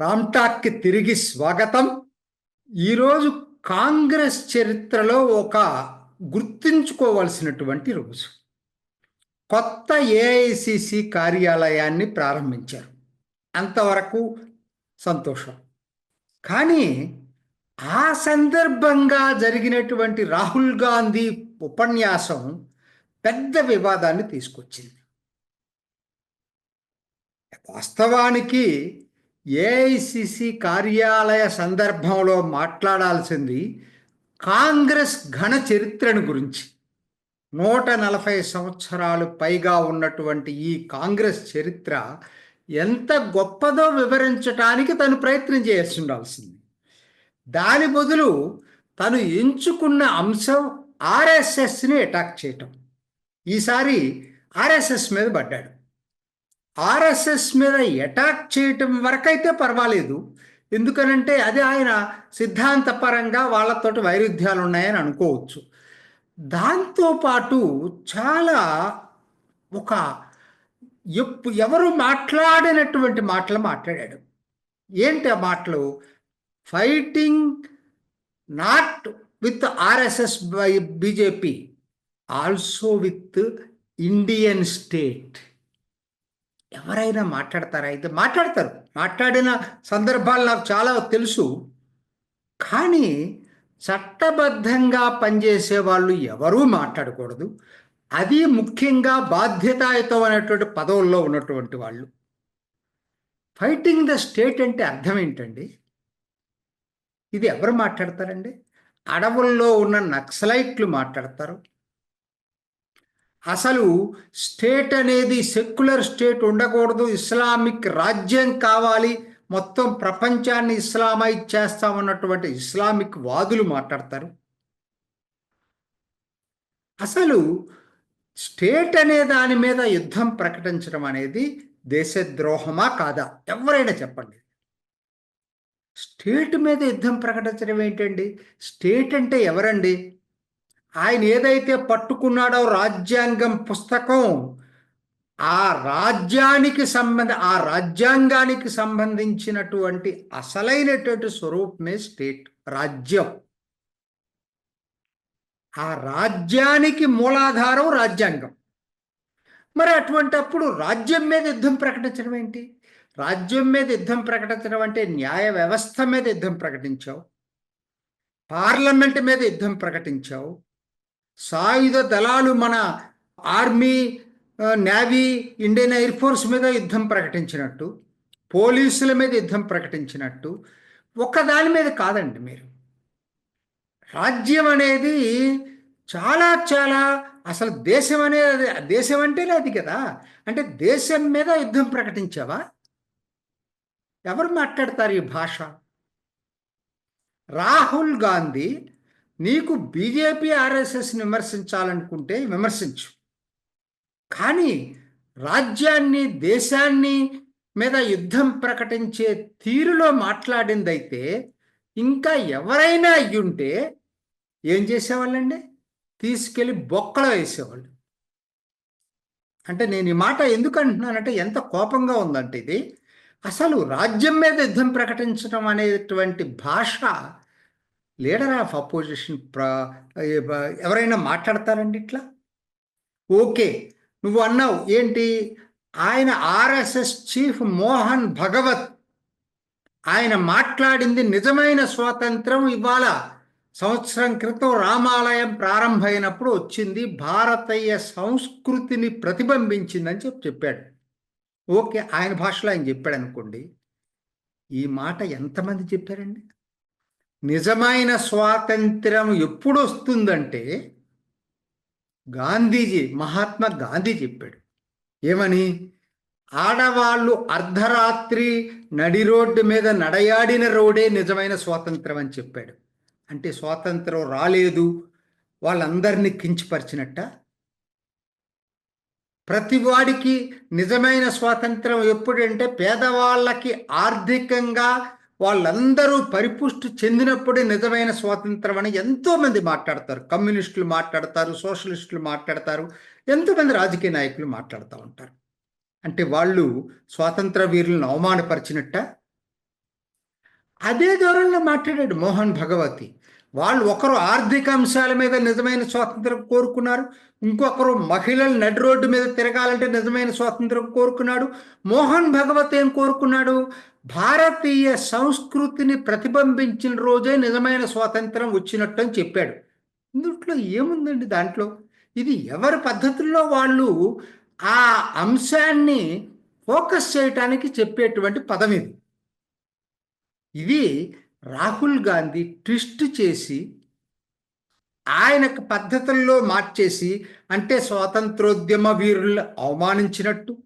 రామ్టాక్కి తిరిగి స్వాగతం. ఈరోజు కాంగ్రెస్ చరిత్రలో ఒక గుర్తుంచుకోవలసినటువంటి రోజు. కొత్త ఏఐసిసి కార్యాలయాన్ని ప్రారంభించారు. అంతవరకు సంతోషం. కానీ ఆ సందర్భంగా జరిగినటువంటి రాహుల్ గాంధీ ఉపన్యాసం పెద్ద వివాదాన్ని తీసుకొచ్చింది. వాస్తవానికి ఏఐసిసి కార్యాలయ సందర్భంలో మాట్లాడాల్సింది కాంగ్రెస్ ఘన చరిత్రను గురించి. నూట నలభై సంవత్సరాలు పైగా ఉన్నటువంటి ఈ కాంగ్రెస్ చరిత్ర ఎంత గొప్పదో వివరించటానికి తను ప్రయత్నం చేయాల్సి ఉండాల్సింది. దాని బదులు తను ఎంచుకున్న అంశం ఆర్ఎస్ఎస్ని అటాక్ చేయటం. ఈసారి ఆర్ఎస్ఎస్ మీద పడ్డాడు. ఆర్ఎస్ఎస్ మీద అటాక్ చేయటం వరకైతే పర్వాలేదు. ఎందుకనంటే అది ఆయన సిద్ధాంతపరంగా వాళ్ళతోటి వైరుధ్యాలు ఉన్నాయని అనుకోవచ్చు దాంతోపాటు చాలా ఒక ఎప్పు ఎవరు మాట్లాడినటువంటి మాటలు మాట్లాడాడు. ఏంటి ఆ మాటలు? Fighting not with RSS by BJP also with Indian state ఎవరైనా మాట్లాడతారా? అయితే మాట్లాడతారు. మాట్లాడిన సందర్భాలు నాకు చాలా తెలుసు. కానీ చట్టబద్ధంగా పనిచేసే వాళ్ళు ఎవరూ మాట్లాడకూడదు. అది ముఖ్యంగా బాధ్యతాయుతమైనటువంటి పదవుల్లో ఉన్నటువంటి వాళ్ళు. ఫైటింగ్ ద స్టేట్ అంటే అర్థం ఏంటండి? ఇది ఎవరు మాట్లాడతారండి? అడవుల్లో ఉన్న నక్సలైట్లు మాట్లాడతారు. అసలు స్టేట్ అనేది సెక్యులర్ స్టేట్ ఉండకూడదు. ఇస్లామిక్ రాజ్యం కావాలి. మొత్తం ప్రపంచాన్ని ఇస్లామైజ్ చేస్తామన్నటువంటి ఇస్లామిక్ వాదులు మాట్లాడతారు. అసలు స్టేట్ అనే దాని మీద యుద్ధం ప్రకటించడం అనేది దేశద్రోహమా కాదా? ఎవరైనా చెప్పండి. స్టేట్ మీద యుద్ధం ప్రకటించడం ఏంటండి? స్టేట్ అంటే ఎవరండి? ఆయన ఏదైతే పట్టుకున్నాడో రాజ్యాంగం పుస్తకం ఆ రాజ్యానికి సంబంధ ఆ రాజ్యాంగానికి సంబంధించినటువంటి అసలైనటువంటి స్వరూపమే స్టేట్ రాజ్యం. ఆ రాజ్యానికి మూలాధారం రాజ్యాంగం. మరి అటువంటప్పుడు రాజ్యం మీద యుద్ధం ప్రకటించడం ఏంటి? రాజ్యం మీద యుద్ధం ప్రకటించడం అంటే న్యాయ వ్యవస్థ మీద యుద్ధం ప్రకటించావు. పార్లమెంట్ మీద యుద్ధం ప్రకటించావు. సాయుధ దళాలు మన army navy Indian air force మీద యుద్ధం ప్రకటించినట్టు పోలీసుల మీద యుద్ధం ప్రకటించినట్టు ఒక్కదాని మీద కాదండి మీరు. రాజ్యం అనేది చాలా చాలా అసలు దేశం అనేది దేశం అంటేనే అది కదా. అంటే దేశం మీద యుద్ధం ప్రకటించావా? ఎవరు మాట్లాడతారు ఈ భాష? రాహుల్ గాంధీ నీకు బీజేపీ ఆర్ఎస్ఎస్ని విమర్శించాలనుకుంటే విమర్శించు. కానీ రాజ్యాన్ని దేశాన్ని మీద యుద్ధం ప్రకటించే తీరులో మాట్లాడిందైతే ఇంకా ఎవరైనా అయ్యుంటే ఏం చేసేవాళ్ళండి? తీసుకెళ్ళి బొక్కలో వేసేవాళ్ళు. అంటే నేను ఈ మాట ఎందుకు అంటున్నానంటే ఎంత కోపంగా ఉందంటే ఇది అసలు రాజ్యం మీద యుద్ధం ప్రకటించడం అనేటువంటి భాష లీడర్ ఆఫ్ అపోజిషన్ ప్రా ఎవరైనా మాట్లాడతారండి ఇట్లా? ఓకే నువ్వు అన్నావు ఏంటి? ఆయన ఆర్ఎస్ఎస్ చీఫ్ మోహన్ భగవత్. ఆయన మాట్లాడింది నిజమైన స్వాతంత్రం ఇవాళ సంవత్సరం క్రితం రామాలయం ప్రారంభమైనప్పుడు వచ్చింది. భారతీయ సంస్కృతిని ప్రతిబింబించిందని చెప్పి చెప్పాడు. ఓకే ఆయన భాషలో ఆయన చెప్పాడు అనుకోండి ఈ మాట ఎంతమంది చెప్పారండి? నిజమైన స్వాతంత్రం ఎప్పుడు వస్తుందంటే గాంధీజీ మహాత్మా గాంధీ చెప్పాడు. ఏమని? ఆడవాళ్ళు అర్ధరాత్రి నడి రోడ్డు మీద నడయాడిన రోడే నిజమైన స్వాతంత్రం అని చెప్పాడు. అంటే స్వాతంత్రం రాలేదు వాళ్ళందరినీ కించిపరిచినట్ట. ప్రతివాడికి నిజమైన స్వాతంత్రం ఎప్పుడంటే పేదవాళ్ళకి ఆర్థికంగా వాళ్ళందరూ పరిపుష్టి చెందినప్పుడే నిజమైన స్వాతంత్రం అని ఎంతోమంది మాట్లాడతారు. కమ్యూనిస్టులు మాట్లాడతారు సోషలిస్టులు మాట్లాడతారు ఎంతోమంది రాజకీయ నాయకులు మాట్లాడుతూ ఉంటారు. అంటే వాళ్ళు స్వాతంత్ర వీరులను అవమానపరిచినట్ట? అదే ధోరణిలో మాట్లాడాడు మోహన్ భగవతి. వాళ్ళు ఒకరు ఆర్థిక అంశాల మీద నిజమైన స్వాతంత్రం కోరుకున్నారు ఇంకొకరు మహిళలు నడి రోడ్డు మీద తిరగాలంటే నిజమైన స్వాతంత్రం కోరుకున్నాడు మోహన్ భగవత్ ఏం కోరుకున్నాడు? భారతీయ సంస్కృతిని ప్రతిబింబించిన రోజే నిజమైన స్వాతంత్రం వచ్చినట్టు అని చెప్పాడు. ఇందుట్లో ఏముందండి దాంట్లో? ఇది ఎవరి పద్ధతుల్లో వాళ్ళు ఆ అంశాన్ని ఫోకస్ చేయటానికి చెప్పేటువంటి పదం ఇది. ఇది రాహుల్ గాంధీ ట్విస్ట్ చేసి ఆయనకు పద్ధతుల్లో మార్చేసి అంటే స్వాతంత్రోద్యమ వీరులను అవమానించినట్టు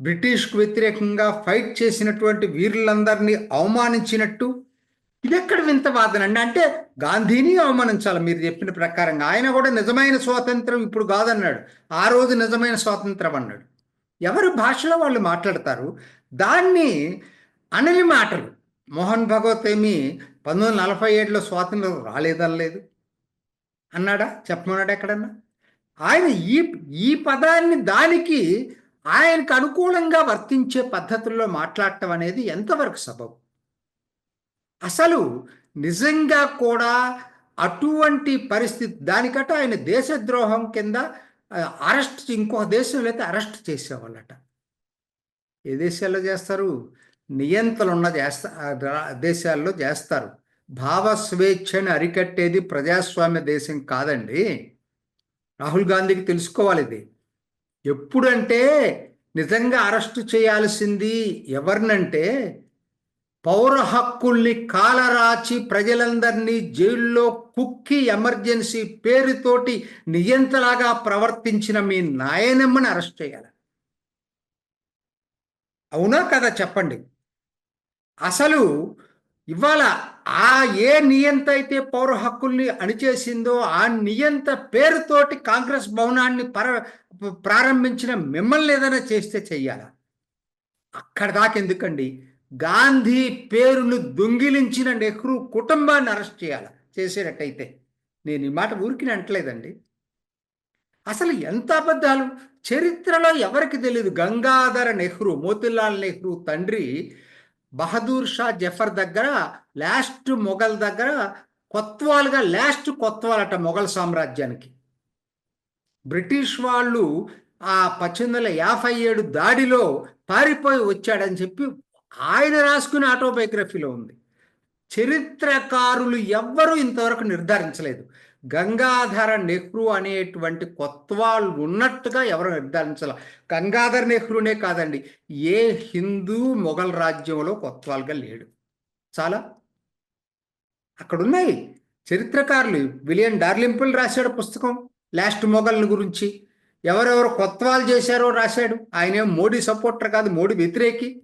బ్రిటిష్కు వ్యతిరేకంగా ఫైట్ చేసినటువంటి వీరులందరినీ అవమానించినట్టు. ఇది ఎక్కడ వింత వాదన అండి? అంటే గాంధీని అవమానించాలి మీరు చెప్పిన ప్రకారంగా. ఆయన కూడా నిజమైన స్వాతంత్రం ఇప్పుడు కాదన్నాడు. ఆ రోజు నిజమైన స్వాతంత్రం అన్నాడు. ఎవరి భాషలో వాళ్ళు మాట్లాడతారు? దాన్ని అనని మాటలు. మోహన్ భగవత్ ఏమి పంతొమ్మిది వందల నలభై ఏడులో స్వాతంత్రం రాలేదనలేదు. అన్నాడా? చెప్పమన్నాడు ఎక్కడన్నా? ఆయన ఈ ఈ పదాన్ని దానికి ఆయనకు అనుకూలంగా వర్తించే పద్ధతుల్లో మాట్లాడటం అనేది ఎంతవరకు సబబు? అసలు నిజంగా కూడా అటువంటి పరిస్థితి దానికట ఆయన దేశద్రోహం కింద అరెస్ట్ ఇంకో దేశంలో అయితే అరెస్ట్ చేసేవాళ్ళట. ఏ దేశాల్లో చేస్తారు? నియంత్రణ ఉన్న చేస్తా దేశాల్లో చేస్తారు. భావ స్వేచ్ఛని అరికట్టేది ప్రజాస్వామ్య దేశం కాదండి. రాహుల్ గాంధీకి తెలుసుకోవాలి ఇది. ఎప్పుడంటే నిజంగా అరెస్టు చేయాల్సింది ఎవరినంటే పౌర హక్కుల్ని కాలరాచి ప్రజలందరినీ జైల్లో కుక్కి ఎమర్జెన్సీ పేరుతోటి నియంతలాగా ప్రవర్తించిన మీ నాయనమ్మని అరెస్ట్ చేయాలి. అవునా కదా చెప్పండి. అసలు ఇవాళ ఆ ఏ నియంత అయితే పౌర హక్కుల్ని అణిచేసిందో ఆ నియంత పేరుతోటి కాంగ్రెస్ భవనాన్ని పర ప్రారంభించిన మిమ్మల్ని ఏదైనా చేస్తే చెయ్యాలా? అక్కడ దాకా ఎందుకండి? గాంధీ పేరును దొంగిలించిన నెహ్రూ కుటుంబాన్ని అరెస్ట్ చేయాలి? చేసేటట్టయితే. నేను ఈ మాట ఊరికి అంటలేదండి. అసలు ఎంత అబద్ధాలు? చరిత్రలో ఎవరికి తెలియదు గంగాధర నెహ్రూ మోతిలాల్ నెహ్రూ తండ్రి బహదూర్ షా జఫర్ దగ్గర లాస్ట్ మొఘల్ దగ్గర కొత్వాలుగా లాస్ట్ కొత్వాలట మొఘల్ సామ్రాజ్యానికి. బ్రిటిష్ వాళ్ళు ఆ పద్దెనిమిది వందల యాభై ఏడు దాడిలో పారిపోయి వచ్చాడని చెప్పి ఆయన రాసుకునే ఆటోబయోగ్రఫీలో ఉంది. చరిత్రకారులు ఎవ్వరూ ఇంతవరకు నిర్ధారించలేదు. గంగాధర నెహ్రూ అనేటువంటి కొత్వాళ్ళు ఉన్నట్టుగా ఎవరు నిర్ధారించాల? గంగాధర నెహ్రూనే కాదండి ఏ హిందూ మొఘల్ రాజ్యంలో కొత్వాల్గా లేడు. చాలా? అక్కడున్నాయి చరిత్రకారులు. విలియం డార్లింపుల్ రాశాడు పుస్తకం లాస్ట్ మొఘల్ని గురించి. ఎవరెవరు కొత్వాలు చేశారో రాశాడు. ఆయనే మోడీ సపోర్టర్ కాదు మోడీ వ్యతిరేకి.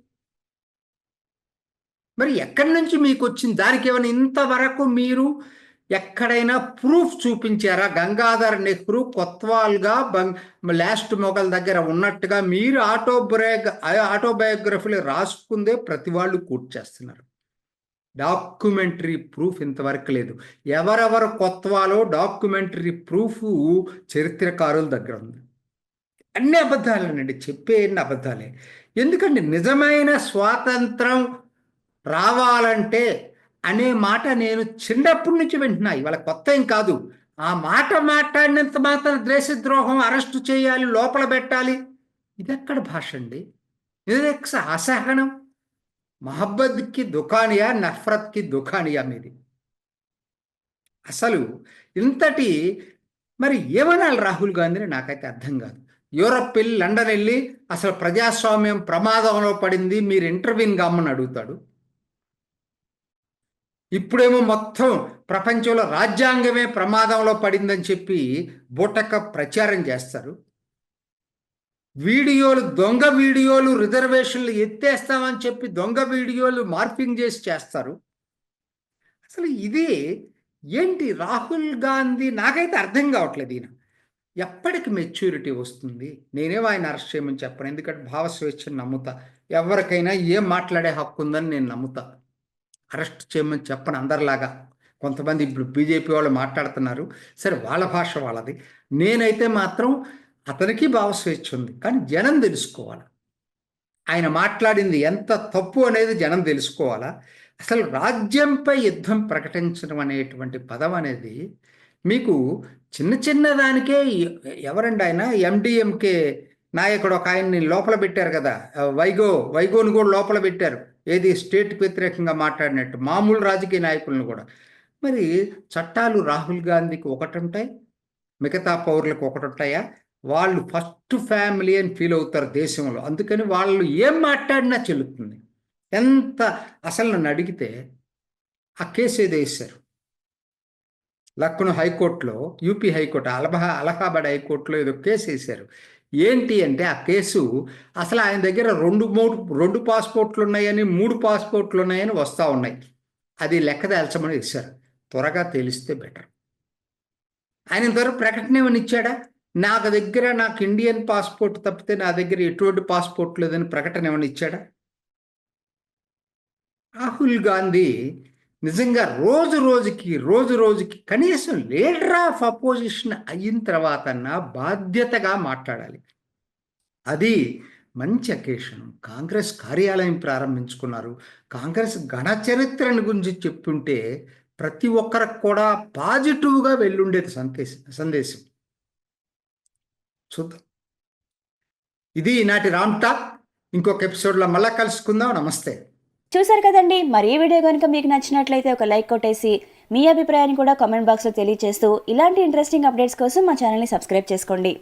మరి ఎక్కడి నుంచి మీకు వచ్చింది దానికి ఏమైనా ఇంతవరకు మీరు ఎక్కడైనా ప్రూఫ్ చూపించారా? గంగాధర్ నెహ్రూ కొత్వాల్గా బంగ్ లాస్ట్ మొగల్ దగ్గర ఉన్నట్టుగా మీరు ఆటోబయోగ ఆటోబయోగ్రఫీలు రాసుకుందే ప్రతి వాళ్ళు కూర్చేస్తున్నారు చేస్తున్నారు. డాక్యుమెంటరీ ప్రూఫ్ ఇంతవరకు లేదు. ఎవరెవరు కొత్వాలో డాక్యుమెంటరీ ప్రూఫ్ చరిత్రకారుల దగ్గర ఉంది. అన్ని అబద్ధాలేనండి. చెప్పే అన్ని అబద్ధాలే. ఎందుకంటే నిజమైన స్వాతంత్రం రావాలంటే అనే మాట నేను చిన్నప్పటి నుంచి వింటున్నా. ఇవాళ కొత్త ఏం కాదు. ఆ మాట మాట్లాడినంత మాత్రం దేశద్రోహం అరెస్టు చేయాలి లోపల పెట్టాలి. ఇది ఎక్కడ భాష అండి? ఇది అసహనం. మహబ్బద్కి దుకానియా నఫ్రత్కి దుకానియా మీది. అసలు ఇంతటి మరి ఏమనాలి రాహుల్ గాంధీని నాకైతే అర్థం కాదు. యూరప్ వెళ్ళి లండన్ వెళ్ళి అసలు ప్రజాస్వామ్యం ప్రమాదంలో పడింది మీరు ఇంటర్వ్యూని గమ్మని అడుగుతాడు. ఇప్పుడేమో మొత్తం ప్రపంచంలో రాజ్యాంగమే ప్రమాదంలో పడిందని చెప్పి బూటక ప్రచారం చేస్తారు. వీడియోలు దొంగ వీడియోలు రిజర్వేషన్లు ఎత్తేస్తామని చెప్పి దొంగ వీడియోలు మార్పింగ్ చేసి చేస్తారు. అసలు ఇది ఏంటి రాహుల్ గాంధీ? నాకైతే అర్థం కావట్లేదు ఈయన. ఎప్పటికి మెచ్యూరిటీ వస్తుంది? నేనేమో ఆయన అరెస్ట్ చేయమని చెప్పను. ఎందుకంటే భావ స్వేచ్ఛను నమ్ముతా. ఎవరికైనా ఏం మాట్లాడే హక్కు ఉందని నేను నమ్ముతా. అరెస్ట్ చేయమని చెప్పను అందరిలాగా కొంతమంది ఇప్పుడు బీజేపీ వాళ్ళు మాట్లాడుతున్నారు. సరే వాళ్ళ భాష వాళ్ళది. నేనైతే మాత్రం అతనికి భావస్వేచ్ఛ ఉంది. కానీ జనం తెలుసుకోవాలి? ఆయన మాట్లాడింది ఎంత తప్పు అనేది జనం తెలుసుకోవాలా? అసలు రాజ్యంపై యుద్ధం ప్రకటించడం అనేటువంటి పదం అనేది మీకు చిన్న చిన్న దానికే ఎవరండి ఆయన? ఎండిఎంకే నాయకుడు ఒక ఆయన్ని లోపల పెట్టారు కదా. వైగో వైగోని కూడా లోపల పెట్టారు. ఏది స్టేట్ వ్యతిరేకంగా మాట్లాడినట్టు మామూలు రాజకీయ నాయకులను కూడా. మరి చట్టాలు రాహుల్ గాంధీకి ఒకటి ఉంటాయి మిగతా పౌరులకు ఒకటి ఉంటాయా వాళ్ళు ఫస్ట్ ఫ్యామిలీ అని ఫీల్ అవుతారు దేశంలో. అందుకని వాళ్ళు ఏం మాట్లాడినా చెల్లుతుంది. ఎంత అసలు నన్ను అడిగితే ఆ కేసు ఏదో వేశారు లక్నో హైకోర్టులో యూపీ హైకోర్టు అలహా అలహాబాద్ హైకోర్టులో ఏదో కేసు వేశారు. ఏంటి అంటే ఆ కేసు అసలు ఆయన దగ్గర రెండు మూడు రెండు పాస్పోర్ట్లు ఉన్నాయని మూడు పాస్పోర్ట్లు ఉన్నాయని వస్తూ ఉన్నాయి. అది లెక్క తేల్చమని ఇచ్చారు. త్వరగా తెలిస్తే బెటర్. ఆయన ఇంతవరకు ప్రకటన ఏమని ఇచ్చాడా? నాకు దగ్గర నాకు ఇండియన్ పాస్పోర్ట్ తప్పితే నా దగ్గర ఎటువంటి పాస్పోర్ట్ లేదని ప్రకటన ఏమని ఇచ్చాడా? రాహుల్ గాంధీ నిజంగా రోజు రోజుకి రోజు రోజుకి కనీసం లీడర్ ఆఫ్ అపోజిషన్ అయిన తర్వాత బాధ్యతగా మాట్లాడాలి. అది మంచి అకేషన్. కాంగ్రెస్ కార్యాలయం ప్రారంభించుకున్నారు. కాంగ్రెస్ ఘన చరిత్రను గురించి చెప్తుంటే ప్రతి ఒక్కరికి కూడా పాజిటివ్గా వెళ్ళుండేది సందేశం సందేశం. చూద్దాం. ఇది ఈనాటి రామ్ టాక్. ఇంకొక ఎపిసోడ్లో మళ్ళా కలుసుకుందాం. నమస్తే. చూసారు కదండి. మరి ఈ వీడియో కనుక మీకు నచ్చినట్లయితే ఒక లైక్ కొట్టేసి మీ అభిప్రాయాన్ని కూడా కామెంట్ బాక్స్లో తెలియజేస్తూ ఇలాంటి ఇంట్రెస్టింగ్ అప్డేట్స్ కోసం మా ఛానల్ని సబ్స్క్రైబ్ చేసుకోండి.